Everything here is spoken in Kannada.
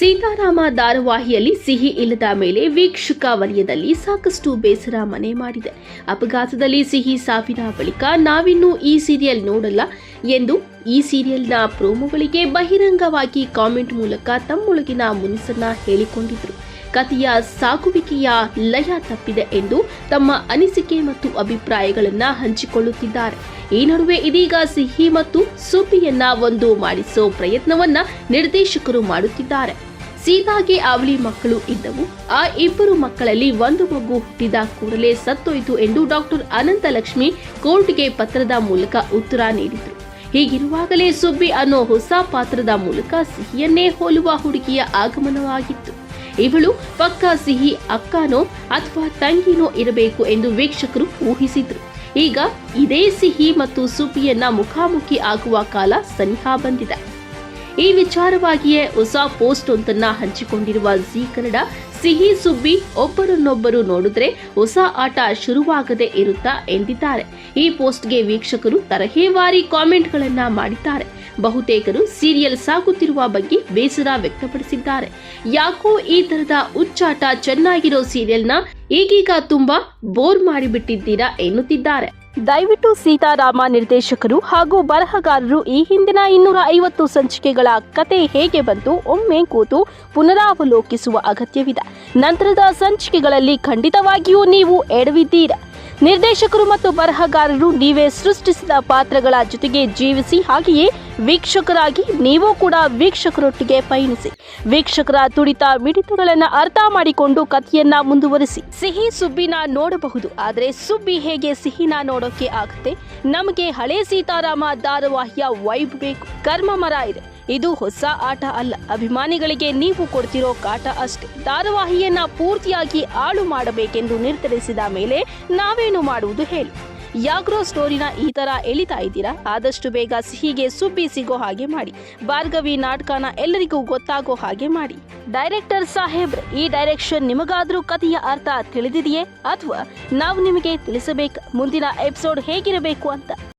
ಸೀತಾರಾಮ ಧಾರಾವಾಹಿಯಲ್ಲಿ ಸಿಹಿ ಇಲ್ಲದ ಮೇಲೆ ವೀಕ್ಷಕ ವಲಯದಲ್ಲಿ ಸಾಕಷ್ಟು ಬೇಸರ ಮನೆ ಮಾಡಿದೆ. ಅಪಘಾತದಲ್ಲಿ ಸಿಹಿ ಸಾವಿನ ಬಳಿಕ ನಾವಿನ್ನೂ ಈ ಸೀರಿಯಲ್ ನೋಡಲ್ಲ ಎಂದು ಈ ಸೀರಿಯಲ್ನ ಪ್ರೋಮೋಗಳಿಗೆ ಬಹಿರಂಗವಾಗಿ ಕಾಮೆಂಟ್ ಮೂಲಕ ತಮ್ಮೊಳಗಿನ ಮುನಿಸನ್ನ ಹೇಳಿಕೊಂಡಿದ್ರು. ಕಥೆಯ ಸಾಗುವಿಕೆಯ ಲಯ ತಪ್ಪಿದೆ ಎಂದು ತಮ್ಮ ಅನಿಸಿಕೆ ಮತ್ತು ಅಭಿಪ್ರಾಯಗಳನ್ನು ಹಂಚಿಕೊಳ್ಳುತ್ತಿದ್ದಾರೆ. ಈ ನಡುವೆ ಇದೀಗ ಸಿಹಿ ಮತ್ತು ಸೂಪಿಯನ್ನ ಒಂದು ಮಾಡಿಸೋ ಪ್ರಯತ್ನವನ್ನ ನಿರ್ದೇಶಕರು ಮಾಡುತ್ತಿದ್ದಾರೆ. ಸೀತಾಗೆ ಅವಳಿ ಮಕ್ಕಳು ಇದ್ದವು. ಆ ಇಬ್ಬರು ಮಕ್ಕಳಲ್ಲಿ ಒಂದು ಮಗು ಹುಟ್ಟಿದ ಕೂಡಲೇ ಸತ್ತೋಯ್ತು ಎಂದು ಡಾಕ್ಟರ್ ಅನಂತಲಕ್ಷ್ಮಿ ಕೋರ್ಟ್ಗೆ ಪತ್ರದ ಮೂಲಕ ಉತ್ತರ ನೀಡಿದರು. ಹೀಗಿರುವಾಗಲೇ ಸುಬ್ಬಿ ಅನ್ನೋ ಹೊಸ ಪಾತ್ರದ ಮೂಲಕ ಸಿಹಿಯನ್ನೇ ಹೋಲುವ ಹುಡುಗಿಯ ಆಗಮನವಾಗಿತ್ತು. ಇವಳು ಪಕ್ಕ ಸಿಹಿ ಅಕ್ಕನೋ ಅಥವಾ ತಂಗಿನೋ ಇರಬೇಕು ಎಂದು ವೀಕ್ಷಕರು ಊಹಿಸಿದ್ರು. ಈಗ ಇದೇ ಸಿಹಿ ಮತ್ತು ಸುಬ್ಬಿಯನ್ನ ಮುಖಾಮುಖಿ ಆಗುವ ಕಾಲ ಸನಿಹ ಬಂದಿದೆ. ಈ ವಿಚಾರವಾಗಿಯೇ ಹೊಸ ಪೋಸ್ಟ್ ಒಂದನ್ನ ಹಂಚಿಕೊಂಡಿರುವ ಜಿ ಕನ್ನಡ, ಸಿಹಿ ಸುಬ್ಬಿ ಒಬ್ಬರನ್ನೊಬ್ಬರು ನೋಡಿದ್ರೆ ಹೊಸ ಆಟ ಶುರುವಾಗದೆ ಇರುತ್ತಾ ಎಂದಿದ್ದಾರೆ. ಈ ಪೋಸ್ಟ್ಗೆ ವೀಕ್ಷಕರು ತರಹೇವಾರಿ ಕಾಮೆಂಟ್ಗಳನ್ನ ಮಾಡಿದ್ದಾರೆ. ಬಹುತೇಕರು ಸೀರಿಯಲ್ ಸಾಗುತ್ತಿರುವ ಬಗ್ಗೆ ಬೇಸರ ವ್ಯಕ್ತಪಡಿಸಿದ್ದಾರೆ. ಯಾಕೋ ಈ ತರದ ಉಚ್ಚಾಟ ಚೆನ್ನಾಗಿರೋ ಸೀರಿಯಲ್ನ ಈಗೀಗ ತುಂಬಾ ಬೋರ್ ಮಾಡಿಬಿಟ್ಟಿದ್ದೀರಾ ಎನ್ನುತ್ತಿದ್ದಾರೆ. ದಯವಿಟ್ಟು ಸೀತಾರಾಮ ನಿರ್ದೇಶಕರು ಹಾಗೂ ಬರಹಗಾರರು ಈ ಹಿಂದಿನ ಇನ್ನೂರ ಐವತ್ತು ಸಂಚಿಕೆಗಳ ಕತೆ ಹೇಗೆ ಬಂತು, ಒಮ್ಮೆ ಕೂತು ಪುನರಾವಲೋಕಿಸುವ ಅಗತ್ಯವಿದೆ. ನಂತರದ ಸಂಚಿಕೆಗಳಲ್ಲಿ ಖಂಡಿತವಾಗಿಯೂ ನೀವು ಎಡವಿದ್ದೀರ? ನಿರ್ದೇಶಕರು ಮತ್ತು ಬರಹಗಾರರು ನೀವೇ ಸೃಷ್ಟಿಸಿದ ಪಾತ್ರಗಳ ಜೊತೆಗೆ ಜೀವಿಸಿ ಹಾಗೆಯೇ ವೀಕ್ಷಕರಾಗಿ ನೀವು ಕೂಡ ವೀಕ್ಷಕರೊಟ್ಟಿಗೆ ಪಯಣಿಸಿ. ವೀಕ್ಷಕರ ತುಡಿತ ಮಿಡಿತಗಳನ್ನು ಅರ್ಥ ಮಾಡಿಕೊಂಡು ಕಥೆಯನ್ನ ಮುಂದುವರಿಸಿ. ಸಿಹಿ ಸುಬ್ಬಿನ ನೋಡಬಹುದು, ಆದರೆ ಸುಬ್ಬಿ ಹೇಗೆ ಸಿಹಿನ ನೋಡೋಕೆ ಆಗುತ್ತೆ? ನಮಗೆ ಹಳೆ ಸೀತಾರಾಮ ಧಾರಾವಾಹಿಯ ವೈಬ್ ಬೇಕು, ಕರ್ಮ ಮರ ಇದೆ. ಇದು ಹೊಸ ಆಟ ಅಲ್ಲ. ಅಭಿಮಾನಿಗಳಿಗೆ ನೀವು ಕೊಡ್ತಿರೋ ಕಾಟ ಅಷ್ಟೇ. ಧಾರಾವಾಹಿಯನ್ನ ಪೂರ್ತಿಯಾಗಿ ಹಾಳು ಮಾಡಬೇಕೆಂದು ನಿರ್ಧರಿಸಿದ ಮೇಲೆ ನಾವೇನು ಮಾಡುವುದು ಹೇಳಿ. ಯಾಗ್ರೋ ಸ್ಟೋರಿನ ಈ ತರ ಎಳಿತಾ ಇದ್ದೀರಾ? ಆದಷ್ಟು ಬೇಗ ಸಿಹಿಗೆ ಸುಬ್ಬಿ ಸಿಗೋ ಹಾಗೆ ಮಾಡಿ. ಭಾರ್ಗವಿ ನಾಟಕನ ಎಲ್ಲರಿಗೂ ಗೊತ್ತಾಗೋ ಹಾಗೆ ಮಾಡಿ. ಡೈರೆಕ್ಟರ್ ಸಾಹೇಬ್ ಈ ಡೈರೆಕ್ಷನ್ ನಿಮಗಾದ್ರೂ ಕಥೆಯ ಅರ್ಥ ತಿಳಿದಿದೆಯೇ? ಅಥವಾ ನಾವು ನಿಮಗೆ ತಿಳಿಸಬೇಕು? ಮುಂದಿನ ಎಪಿಸೋಡ್ ಹೇಗಿರಬೇಕು ಅಂತ?